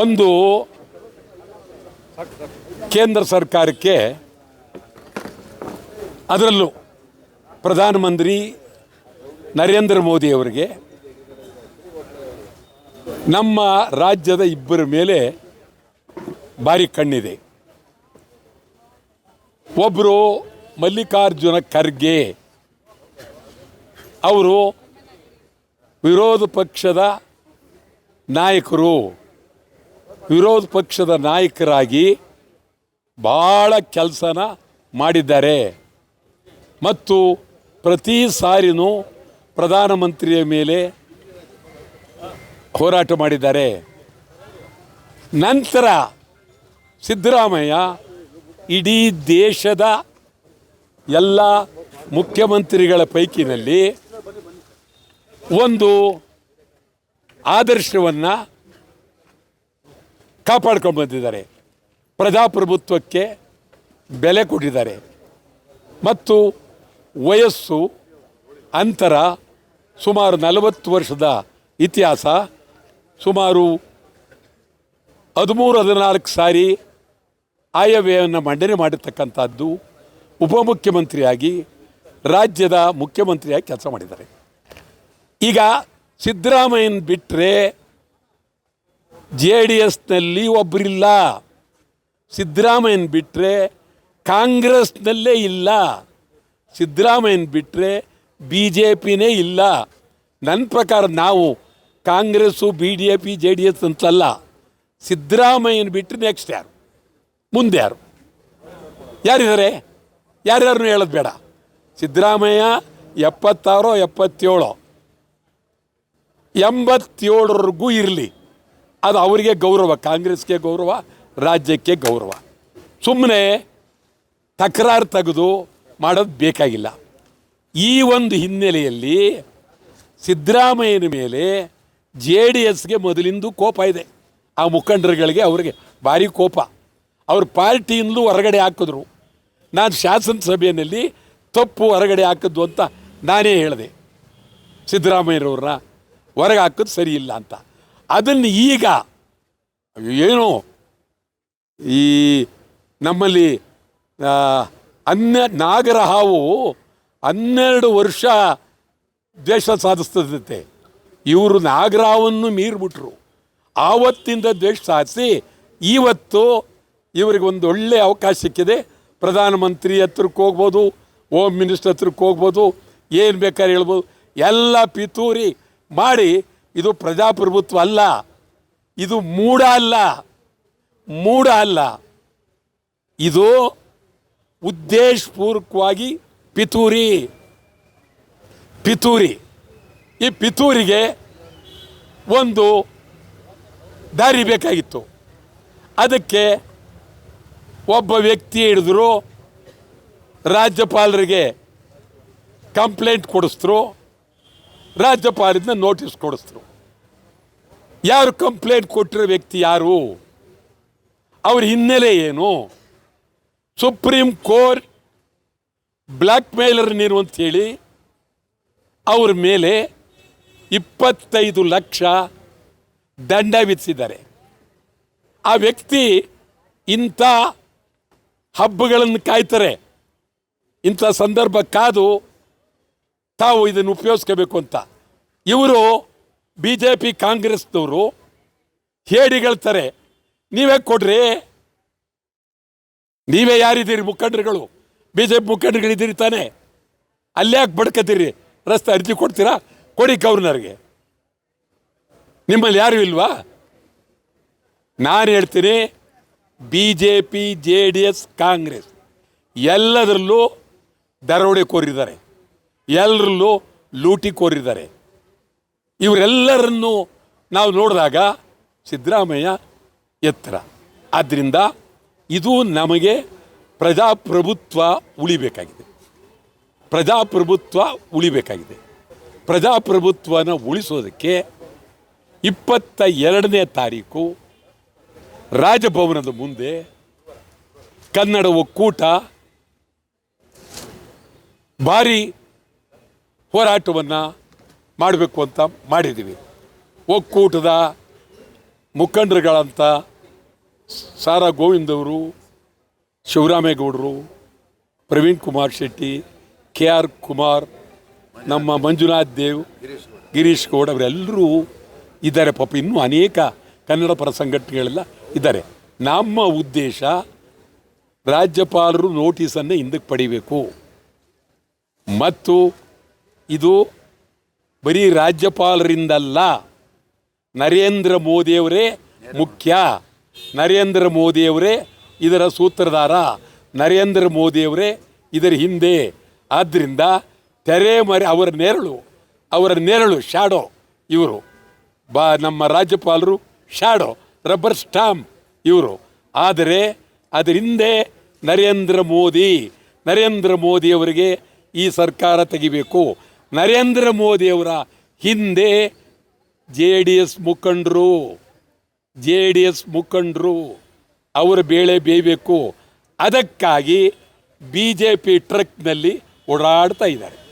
ಒಂದು ಕೇಂದ್ರ ಸರ್ಕಾರಕ್ಕೆ ಅದರಲ್ಲೂ ಪ್ರಧಾನಮಂತ್ರಿ ನರೇಂದ್ರ ಮೋದಿ ಅವರಿಗೆ ನಮ್ಮ ರಾಜ್ಯದ ಇಬ್ಬರ ಮೇಲೆ ಭಾರಿ ಕಣ್ಣಿದೆ. ಒಬ್ಬರು ಮಲ್ಲಿಕಾರ್ಜುನ ಖರ್ಗೆ ಅವರು ವಿರೋಧ ಪಕ್ಷದ ನಾಯಕರು. ವಿರೋಧ ಪಕ್ಷದ ನಾಯಕರಾಗಿ ಭಾಳ ಕೆಲಸನ ಮಾಡಿದ್ದಾರೆ. ಮತ್ತು ಪ್ರತಿ ಸಾರಿನೂ ಪ್ರಧಾನಮಂತ್ರಿಯ ಮೇಲೆ ಹೋರಾಟ ಮಾಡಿದ್ದಾರೆ. ನಂತರ ಸಿದ್ದರಾಮಯ್ಯ ಇಡೀ ದೇಶದ ಎಲ್ಲ ಮುಖ್ಯಮಂತ್ರಿಗಳ ಪೈಕಿನಲ್ಲಿ ಒಂದು ಆದರ್ಶವನ್ನು ಕಾಪಾಡ್ಕೊಂಡು ಬಂದಿದ್ದಾರೆ. ಪ್ರಜಾಪ್ರಭುತ್ವಕ್ಕೆ ಬೆಲೆ ಕೊಟ್ಟಿದ್ದಾರೆ. ಮತ್ತು ವಯಸ್ಸು, ಅಂತರ ಸುಮಾರು ನಲವತ್ತು ವರ್ಷದ ಇತಿಹಾಸ ಸುಮಾರು ಹದಿಮೂರು, ಹದಿನಾಲ್ಕು ಸಾರಿ ಆಯವ್ಯಯವನ್ನು ಮಂಡನೆ ಮಾಡಿರ್ತಕ್ಕಂಥದ್ದು ಉಪಮುಖ್ಯಮಂತ್ರಿಯಾಗಿ, ರಾಜ್ಯದ ಮುಖ್ಯಮಂತ್ರಿಯಾಗಿ ಕೆಲಸ ಮಾಡಿದ್ದಾರೆ. ಈಗ ಸಿದ್ದರಾಮಯ್ಯನ ಬಿಟ್ಟರೆ ಜೆ ಡಿ ಎಸ್ನಲ್ಲಿ ಒಬ್ಬರಿಲ್ಲ ಸಿದ್ದರಾಮಯ್ಯನ ಬಿಟ್ಟರೆ ಕಾಂಗ್ರೆಸ್ನಲ್ಲೇ ಇಲ್ಲ. ಸಿದ್ದರಾಮಯ್ಯನ ಬಿಟ್ಟರೆ ಬಿ ಜೆ ಪಿನೇ ಇಲ್ಲ. ನನ್ನ ಪ್ರಕಾರ ನಾವು Congress, B D A P, J D S ಅಂತಲ್ಲ. ಸಿದ್ದರಾಮಯ್ಯನ ಬಿಟ್ಟರೆ ನೆಕ್ಸ್ಟ್ ಯಾರು? ಮುಂದೆ ಯಾರು? ಯಾರಿದ್ದಾರೆ? ಯಾರ್ಯಾರನ್ನು ಹೇಳೋದು ಬೇಡ. ಸಿದ್ದರಾಮಯ್ಯ ಎಪ್ಪತ್ತಾರೋ ಎಪ್ಪತ್ತೇಳೋ. ಎಂಬತ್ತೇಳರವರೆಗೂ ಇರಲಿ. ಅದು ಅವರಿಗೆ ಗೌರವ, ಕಾಂಗ್ರೆಸ್ಗೆ ಗೌರವ, ರಾಜ್ಯಕ್ಕೆ ಗೌರವ. ಸುಮ್ಮನೆ ತಕರಾರು ತೆಗೆದು ಮಾಡೋದು ಬೇಕಾಗಿಲ್ಲ. ಈ ಒಂದು ಹಿನ್ನೆಲೆಯಲ್ಲಿ ಸಿದ್ದರಾಮಯ್ಯನ ಮೇಲೆ ಜೆ ಡಿ ಎಸ್ಗೆ ಮೊದಲಿಂದು ಕೋಪ ಇದೆ. ಆ ಮುಖಂಡರುಗಳಿಗೆ ಅವರಿಗೆ ಭಾರಿ ಕೋಪ. ಅವ್ರ ಪಾರ್ಟಿಯಿಂದಲೂ ಹೊರಗಡೆ ಹಾಕಿದ್ರು. ನಾನು ಶಾಸನಸಭೆಯಲ್ಲಿ ತಪ್ಪು ಹೊರಗಡೆ ಹಾಕಿದ್ದು ಅಂತ ನಾನೇ ಹೇಳಿದೆ. ಸಿದ್ದರಾಮಯ್ಯರವ್ರನ್ನ ಹೊರಗೆ ಹಾಕೋದು ಸರಿ ಇಲ್ಲ ಅಂತ. ಅದನ್ನು ಈಗ ಏನು ಈ ನಮ್ಮಲ್ಲಿ ಅನ್ನ ನಾಗರಹಾವು ನಾಗರ ಹಾವು ಹನ್ನೆರಡು ವರ್ಷ ದ್ವೇಷ ಸಾಧಿಸ್ತದಂತೆ. ಇವರು ನಾಗರಾವನ್ನು ಮೀರಿಬಿಟ್ರು. ಆವತ್ತಿಂದ ದ್ವೇಷ ಸಾಧಿಸಿ ಇವತ್ತು ಇವರಿಗೆ ಒಂದು ಒಳ್ಳೆಯ ಅವಕಾಶ ಸಿಕ್ಕಿದೆ. ಪ್ರಧಾನಮಂತ್ರಿ ಹತ್ರಕ್ಕೆ ಹೋಗ್ಬೋದು, ಹೋಮ್ ಮಿನಿಸ್ಟರ್ ಹತ್ರಕ್ಕೆ ಹೋಗ್ಬೋದು, ಏನು ಬೇಕಾದ್ರೆ ಹೇಳ್ಬೋದು, ಎಲ್ಲ ಪಿತೂರಿ ಮಾಡಿ ಇದು ಪ್ರಜಾಪ್ರಭುತ್ವ ಅಲ್ಲ. ಇದು ಮೂಢ ಅಲ್ಲ. ಮೂಢ ಅಲ್ಲ. ಇದು ಉದ್ದೇಶಪೂರ್ವಕವಾಗಿ ಪಿತೂರಿ. ಪಿತೂರಿ. ಈ ಪಿತೂರಿಗೆ ಒಂದು ದಾರಿ ಬೇಕಾಗಿತ್ತು. ಅದಕ್ಕೆ ಒಬ್ಬ ವ್ಯಕ್ತಿ ಹಿಡಿದ್ರು, ರಾಜ್ಯಪಾಲರಿಗೆ ಕಂಪ್ಲೇಂಟ್ ಕೊಡಿಸಿದ್ರು. ರಾಜ್ಯಪಾಲರಿಂದ ನೋಟಿಸ್ ಕೊಡಿಸಿದ್ರು. ಯಾರು ಕಂಪ್ಲೇಂಟ್ ಕೊಟ್ಟಿರೋ ವ್ಯಕ್ತಿ ಯಾರು? ಅವ್ರ ಹಿನ್ನೆಲೆ ಏನು? ಸುಪ್ರೀಂ ಕೋರ್ಟ್ ಬ್ಲ್ಯಾಕ್ ಮೇಲರ್ ನೀರು ಅಂಥೇಳಿ ಅವ್ರ ಮೇಲೆ ಇಪ್ಪತ್ತೈದು ಲಕ್ಷ ದಂಡ ವಿಧಿಸಿದ್ದಾರೆ. ಆ ವ್ಯಕ್ತಿ ಇಂಥ ಹಬ್ಬಗಳನ್ನು ಕಾಯ್ತಾರೆ. ಇಂಥ ಸಂದರ್ಭ ಕಾದು ತಾವು ಇದನ್ನು ಉಪಯೋಗಿಸ್ಕೋಬೇಕು ಅಂತ. ಇವರು ಬಿ ಜೆ ಪಿ ಕಾಂಗ್ರೆಸ್ನವರು ಹೇಳಿಗಳ್ತಾರೆ ನೀವೇ ಕೊಡ್ರಿ. ನೀವೇ ಯಾರಿದ್ದೀರಿ ಮುಖಂಡರುಗಳು? ಬಿ ಜೆ ಪಿ ಮುಖಂಡರುಗಳಿದ್ದೀರಿ ತಾನೇ ಅಲ್ಲ್ಯಾಕೆ ಬಡ್ಕತ್ತೀರಿ ರಸ್ತೆ ಅರ್ಜಿ ಕೊಡ್ತೀರಾ? ಕೊಡಿ ಗವರ್ನರ್ಗೆ ನಿಮ್ಮಲ್ಲಿ ಯಾರು ಇಲ್ವಾ? ನಾನು ಹೇಳ್ತೀನಿ B J P J D S, Congress ಎಲ್ಲದರಲ್ಲೂ ದರೋಡೆ ಕೋರಿದ್ದಾರೆ. ಎಲ್ಲರಲ್ಲೂ ಲೂಟಿ ಕೋರಿದ್ದಾರೆ ಇವರೆಲ್ಲರನ್ನು ನಾವು ನೋಡಿದಾಗ ಸಿದ್ದರಾಮಯ್ಯ ಎತ್ತರ. ಆದ್ದರಿಂದ ಇದು ನಮಗೆ ಪ್ರಜಾಪ್ರಭುತ್ವ ಉಳಿಬೇಕಾಗಿದೆ. ಪ್ರಜಾಪ್ರಭುತ್ವ ಉಳಿಬೇಕಾಗಿದೆ. ಪ್ರಜಾಪ್ರಭುತ್ವನ ಉಳಿಸೋದಕ್ಕೆ ಇಪ್ಪತ್ತ ಎರಡನೇ ತಾರೀಕು ರಾಜಭವನದ ಮುಂದೆ ಕನ್ನಡ ಒಕ್ಕೂಟ ಭಾರಿ ಹೋರಾಟವನ್ನು ಮಾಡಬೇಕು ಅಂತ ಮಾಡಿದ್ದೀವಿ. ಒಕ್ಕೂಟದ ಮುಖಂಡರುಗಳಂತ ಸಾರಾ ಗೋವಿಂದ್ ಅವರು, ಶಿವರಾಮೇಗೌಡರು, ಪ್ರವೀಣ್ ಕುಮಾರ್ ಶೆಟ್ಟಿ, ಕೆ ಆರ್ ಕುಮಾರ್, ನಮ್ಮ ಮಂಜುನಾಥ್ ದೇವ್, ಗಿರೀಶ್ ಗೌಡ ಅವರೆಲ್ಲರೂ ಇದ್ದಾರೆ. ಪಾಪ ಇನ್ನೂ ಅನೇಕ ಕನ್ನಡ ಪರ ಸಂಘಟನೆಗಳೆಲ್ಲ ಇದ್ದಾರೆ. ನಮ್ಮ ಉದ್ದೇಶ ರಾಜ್ಯಪಾಲರು ನೋಟಿಸನ್ನು ಹಿಂದಕ್ಕೆ ಪಡಿಬೇಕು. ಮತ್ತು ಇದು ಬರೀ ರಾಜ್ಯಪಾಲರಿಂದಲ್ಲ. ನರೇಂದ್ರ ಮೋದಿಯವರೇ ಮುಖ್ಯ. ನರೇಂದ್ರ ಮೋದಿಯವರೇ ಇದರ ಸೂತ್ರಧಾರ. ನರೇಂದ್ರ ಮೋದಿಯವರೇ ಇದರ ಹಿಂದೆ. ಆದ್ದರಿಂದ ತೆರೆ ಮರೆ ಅವರ ನೆರಳು ಅವರ ನೆರಳು ಶಾಡೋ ಇವರು. ಬಾ, ನಮ್ಮ ರಾಜ್ಯಪಾಲರು ಶಾಡೋ ರಬ್ಬರ್ ಸ್ಟಾಂಪ್ ಇವರು. ಆದರೆ ಅದರ ಹಿಂದೆ ನರೇಂದ್ರ ಮೋದಿ. ನರೇಂದ್ರ ಮೋದಿಯವರಿಗೆ ಈ ಸರ್ಕಾರ ತೆಗಿಬೇಕು. ನರೇಂದ್ರ ಮೋದಿಯವರ ಹಿಂದೆ ಜೆ ಡಿ ಎಸ್ ಮುಖಂಡರು, ಜೆ ಡಿ ಎಸ್ ಮುಖಂಡರು, ಅವರ ಬೇಳೆ ಬೇಯಬೇಕು. ಅದಕ್ಕಾಗಿ ಬಿ ಜೆ ಪಿ ಟ್ರಕ್ನಲ್ಲಿ ಓಡಾಡ್ತಾ ಇದ್ದಾರೆ.